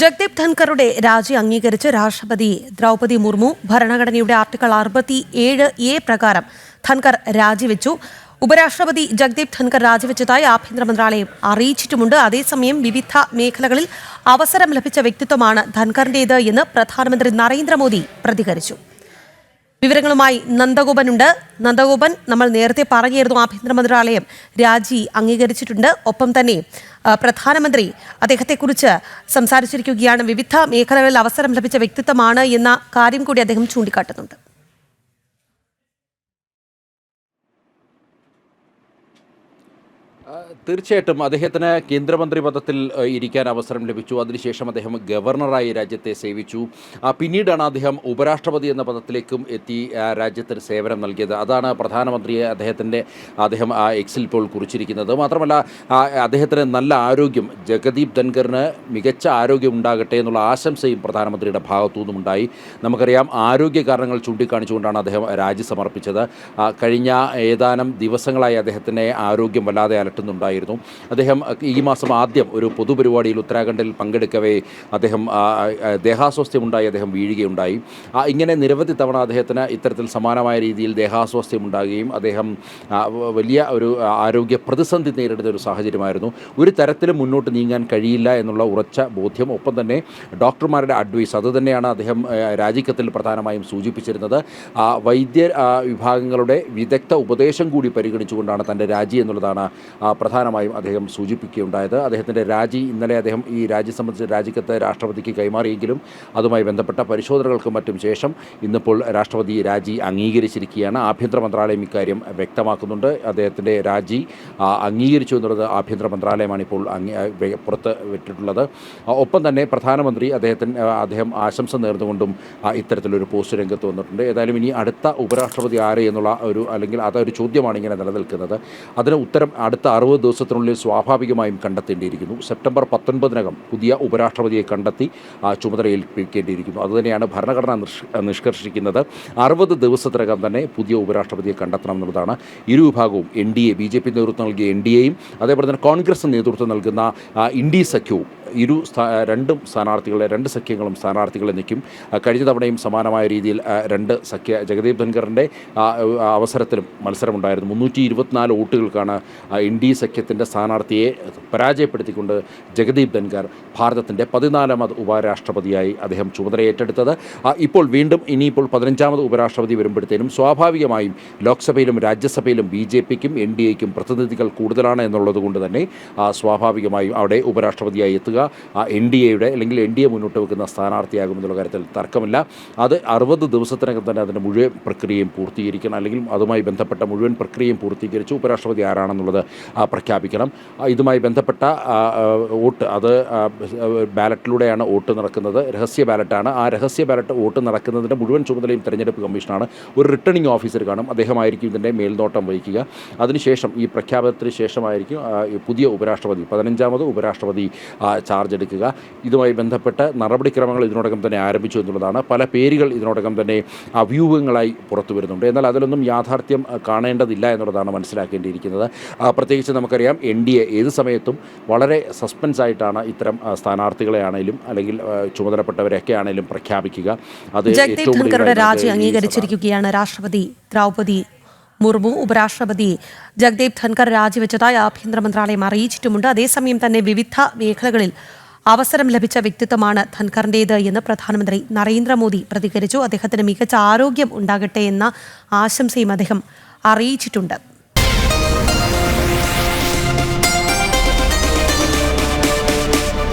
ജഗ്ദീപ് ധൻഖറുടെ രാജി അംഗീകരിച്ച് രാഷ്ട്രപതി ദ്രൗപതി മുർമു ഭരണഘടനയുടെ ആർട്ടിക്കിൾ അറുപത്തി ഏഴ് എ പ്രകാരം ധൻഖർ രാജിവെച്ചു. ഉപരാഷ്ട്രപതി ജഗ്ദീപ് ധൻഖർ രാജിവെച്ചതായി ആഭ്യന്തര മന്ത്രാലയം അറിയിച്ചിട്ടുമുണ്ട്. അതേസമയം വിവിധ മേഖലകളിൽ അവസരം ലഭിച്ച വ്യക്തിത്വമാണ് ധൻഖറിന്റേത് എന്ന് പ്രധാനമന്ത്രി നരേന്ദ്രമോദി പ്രതികരിച്ചു. വിവരങ്ങളുമായി നന്ദഗോപനുണ്ട്. നന്ദഗോപൻ നമ്മൾ നേരത്തെ പറഞ്ഞിരുന്നു ആഭ്യന്തര മന്ത്രാലയം രാജി അംഗീകരിച്ചിട്ടുണ്ട്. ഒപ്പം തന്നെ പ്രധാനമന്ത്രി അദ്ദേഹത്തെക്കുറിച്ച് സംസാരിച്ചിരിക്കുകയാണ്. വിവിധ മേഖലകളിൽ അവസരം ലഭിച്ച വ്യക്തിത്വമാണ് എന്ന കാര്യം കൂടി അദ്ദേഹം ചൂണ്ടിക്കാട്ടുന്നുണ്ട്. തീർച്ചയായിട്ടും അദ്ദേഹത്തിന് കേന്ദ്രമന്ത്രി പദത്തിൽ ഇരിക്കാൻ അവസരം ലഭിച്ചു. അതിനുശേഷം അദ്ദേഹം ഗവർണറായി രാജ്യത്തെ സേവിച്ചു. പിന്നീടാണ് അദ്ദേഹം ഉപരാഷ്ട്രപതി എന്ന പദത്തിലേക്കും എത്തി രാജ്യത്തിന് സേവനം നൽകിയത്. അതാണ് പ്രധാനമന്ത്രിയെ അദ്ദേഹത്തിന്റെ അദ്ദേഹം എക്സിൽ ഇപ്പോൾ കുറിച്ചിരിക്കുന്നത്. മാത്രമല്ല അദ്ദേഹത്തിന് നല്ല ആരോഗ്യം. ജഗദീപ് ധൻഖറിന് മികച്ച ആരോഗ്യം ഉണ്ടാകട്ടെ എന്നുള്ള ആശംസയും പ്രധാനമന്ത്രിയുടെ ഭാഗത്തു നിന്നുമുണ്ടായി. നമുക്കറിയാം ആരോഗ്യ കാരണങ്ങൾ ചൂണ്ടിക്കാണിച്ചുകൊണ്ടാണ് അദ്ദേഹം രാജി സമർപ്പിച്ചത്. കഴിഞ്ഞ ഏതാനും ദിവസങ്ങളായി അദ്ദേഹത്തിന്റെ ആരോഗ്യം വല്ലാതെ അലട്ടുന്നുണ്ടായിരുന്നു അദ്ദേഹം ഈ മാസം ആദ്യം ഒരു പൊതുപരിപാടിയിൽ ഉത്തരാഖണ്ഡിൽ പങ്കെടുക്കവേ അദ്ദേഹം ദേഹാസ്വാസ്ഥ്യമുണ്ടായി അദ്ദേഹം വീഴുകയുണ്ടായി. ഇങ്ങനെ നിരവധി തവണ അദ്ദേഹത്തിന് ഇത്തരത്തിൽ സമാനമായ രീതിയിൽ ദേഹാസ്വാസ്ഥ്യമുണ്ടാകുകയും അദ്ദേഹം വലിയ ഒരു ആരോഗ്യ പ്രതിസന്ധി നേരിടുന്ന ഒരു സാഹചര്യമായിരുന്നു. ഒരു തരത്തിലും മുന്നോട്ട് നീങ്ങാൻ കഴിയില്ല എന്നുള്ള ഉറച്ച ബോധ്യം. ഒപ്പം തന്നെ ഡോക്ടർമാരുടെ അഡ്വൈസ് അതുതന്നെയാണ് അദ്ദേഹം രാജിക്കത്തിൽ പ്രധാനമായും സൂചിപ്പിച്ചിരുന്നത്. വൈദ്യ വിഭാഗങ്ങളുടെ വിദഗ്ധ ഉപദേശം കൂടി പരിഗണിച്ചുകൊണ്ടാണ് തന്റെ രാജി എന്നുള്ളതാണ് പ്രധാനമായും അദ്ദേഹം സൂചിപ്പിക്കുകയുണ്ടായത്. അദ്ദേഹത്തിന്റെ രാജി ഇന്നലെ അദ്ദേഹം ഈ രാജി സംബന്ധിച്ച് രാജിക്കത്ത് രാഷ്ട്രപതിക്ക് കൈമാറിയെങ്കിലും അതുമായി ബന്ധപ്പെട്ട പരിശോധനകൾക്കും മറ്റും ശേഷം ഇന്നിപ്പോൾ രാഷ്ട്രപതി രാജി അംഗീകരിച്ചിരിക്കുകയാണ്. ആഭ്യന്തര മന്ത്രാലയം ഇക്കാര്യം വ്യക്തമാക്കുന്നുണ്ട്. അദ്ദേഹത്തിന്റെ രാജി അംഗീകരിച്ചു എന്നുള്ളത് ആഭ്യന്തര മന്ത്രാലയമാണ് ഇപ്പോൾ പുറത്ത് വിട്ടിട്ടുള്ളത്. ഒപ്പം തന്നെ പ്രധാനമന്ത്രി അദ്ദേഹത്തിന് അദ്ദേഹം ആശംസ നേർന്നുകൊണ്ടും ഇത്തരത്തിലൊരു പോസ്റ്റ് രംഗത്ത് വന്നിട്ടുണ്ട്. ഏതായാലും ഇനി അടുത്ത ഉപരാഷ്ട്രപതി ആര് എന്നുള്ള ഒരു അല്ലെങ്കിൽ അതൊരു ചോദ്യമാണ് ഇങ്ങനെ നിലനിൽക്കുന്നത്. അതിന് ഉത്തരം അടുത്ത അറുപത് ദിവസത്തിനുള്ളിൽ സ്വാഭാവികമായും കണ്ടെത്തേണ്ടിയിരിക്കുന്നു. സെപ്റ്റംബർ പത്തൊൻപതിനകം പുതിയ ഉപരാഷ്ട്രപതിയെ കണ്ടെത്തി ആ, ചുമതലയേൽപ്പിക്കേണ്ടിയിരിക്കുന്നു. അതുതന്നെയാണ് ഭരണഘടന നിഷ്- നിഷ്കർഷിക്കുന്നത്. അറുപത് ദിവസത്തിനകം തന്നെ പുതിയ ഉപരാഷ്ട്രപതിയെ കണ്ടെത്തണം എന്നുള്ളതാണ് ഇരുവിഭാഗവും. N D A B J P നേതൃത്വം നൽകിയ എൻ ഡി എയും അതേപോലെ തന്നെ കോൺഗ്രസ് നേതൃത്വം നൽകുന്ന ഇൻഡി സഖ്യവും ഇരു രണ്ടും സ്ഥാനാർത്ഥികളെ രണ്ട് സഖ്യങ്ങളും സ്ഥാനാർത്ഥികളെ നിൽക്കും. കഴിഞ്ഞ തവണയും സമാനമായ രീതിയിൽ രണ്ട് സഖ്യ ജഗദീപ് ധൻഖറിന്റെ അവസരത്തിലും മത്സരമുണ്ടായിരുന്നു. മുന്നൂറ്റി ഇരുപത്തിനാല് വോട്ടുകൾക്കാണ് എൻ ഡി സഖ്യത്തിന്റെ സ്ഥാനാർത്ഥിയെ പരാജയപ്പെടുത്തിക്കൊണ്ട് ജഗദീപ് ധൻഖർ ഭാരതത്തിന്റെ പതിനാലാമത് ഉപരാഷ്ട്രപതിയായി അദ്ദേഹം ചുമതല ഏറ്റെടുത്തത് ഇപ്പോൾ വീണ്ടും ഇനിയിപ്പോൾ പതിനഞ്ചാമത് ഉപരാഷ്ട്രപതി വരുമ്പോഴത്തേനും സ്വാഭാവികമായും ലോക്സഭയിലും രാജ്യസഭയിലും ബി ജെ പിക്കും എൻ ഡി എക്കും പ്രതിനിധികൾ കൂടുതലാണ് എന്നുള്ളത് കൊണ്ട് തന്നെ സ്വാഭാവികമായും അവിടെ ഉപരാഷ്ട്രപതിയായി എത്തുക. എൻ ഡി എയുടെ അല്ലെങ്കിൽ എൻ ഡി എ മുന്നോട്ട് വെക്കുന്ന സ്ഥാനാർത്ഥിയാകുമെന്നുള്ള കാര്യത്തിൽ തർക്കമില്ല. അത് അറുപത് ദിവസത്തിനകം തന്നെ അതിന്റെ മുഴുവൻ പ്രക്രിയയും പൂർത്തീകരിക്കണം. അല്ലെങ്കിൽ അതുമായി ബന്ധപ്പെട്ട മുഴുവൻ പ്രക്രിയയും പൂർത്തീകരിച്ച് ഉപരാഷ്ട്രപതി ആരാണെന്നുള്ളത് പ്രഖ്യാപിക്കണം. ഇതുമായി ബന്ധപ്പെട്ട വോട്ട് അത് ബാലറ്റിലൂടെയാണ് വോട്ട് നടക്കുന്നത്. രഹസ്യ ബാലറ്റാണ്. ആ രഹസ്യ ബാലറ്റ് വോട്ട് നടക്കുന്നതിന്റെ മുഴുവൻ ചുമതലയും തെരഞ്ഞെടുപ്പ് കമ്മീഷനാണ്. ഒരു റിട്ടേണിംഗ് ഓഫീസർ കാണും. അദ്ദേഹമായിരിക്കും ഇതിന്റെ മേൽനോട്ടം വഹിക്കുക. അതിനുശേഷം ഈ പ്രഖ്യാപനത്തിന് ശേഷമായിരിക്കും പുതിയ ഉപരാഷ്ട്രപതി പതിനഞ്ചാമത് ഉപരാഷ്ട്രപതി ചാർജ് എടുക്കുക. ഇതുമായി ബന്ധപ്പെട്ട് നടപടിക്രമങ്ങൾ ഇതിനോടകം തന്നെ ആരംഭിച്ചു എന്നുള്ളതാണ്. പല പേരുകൾ ഇതിനോടകം തന്നെ അഭ്യൂഹങ്ങളായി പുറത്തു വരുന്നുണ്ട്. എന്നാൽ അതിലൊന്നും യാഥാർത്ഥ്യം കാണേണ്ടതില്ല എന്നുള്ളതാണ് മനസ്സിലാക്കേണ്ടിയിരിക്കുന്നത്. പ്രത്യേകിച്ച് നമുക്കറിയാം എൻ ഡി എ ഏത് സമയത്തും വളരെ സസ്പെൻസ് ആയിട്ടാണ് ഇത്തരം സ്ഥാനാർത്ഥികളെയാണെങ്കിലും സ്ഥാനാർത്ഥികളെ ആണെങ്കിലും അല്ലെങ്കിൽ ചുമതലപ്പെട്ടവരെയൊക്കെ ആണെങ്കിലും പ്രഖ്യാപിക്കുക. അത് ഏറ്റവും രാജി അംഗീകരിച്ചിരിക്കുകയാണ് രാഷ്ട്രപതി ദ്രൗപതി മുർമു ഉപരാഷ്ട്രപതി ജഗ്ദീപ് ധൻകർ രാജിവെച്ചതായി ആഭ്യന്തര മന്ത്രാലയം അറിയിച്ചിട്ടുമുണ്ട്. അതേസമയം തന്നെ വിവിധ മേഖലകളിൽ അവസരം ലഭിച്ച വ്യക്തിത്വമാണ് ധൻഖറിന്റേത് എന്ന് പ്രധാനമന്ത്രി നരേന്ദ്രമോദി പ്രതികരിച്ചു. അദ്ദേഹത്തിന് മികച്ച ആരോഗ്യം ഉണ്ടാകട്ടെ എന്ന ആശംസയും അദ്ദേഹം അറിയിച്ചിട്ടുണ്ട്.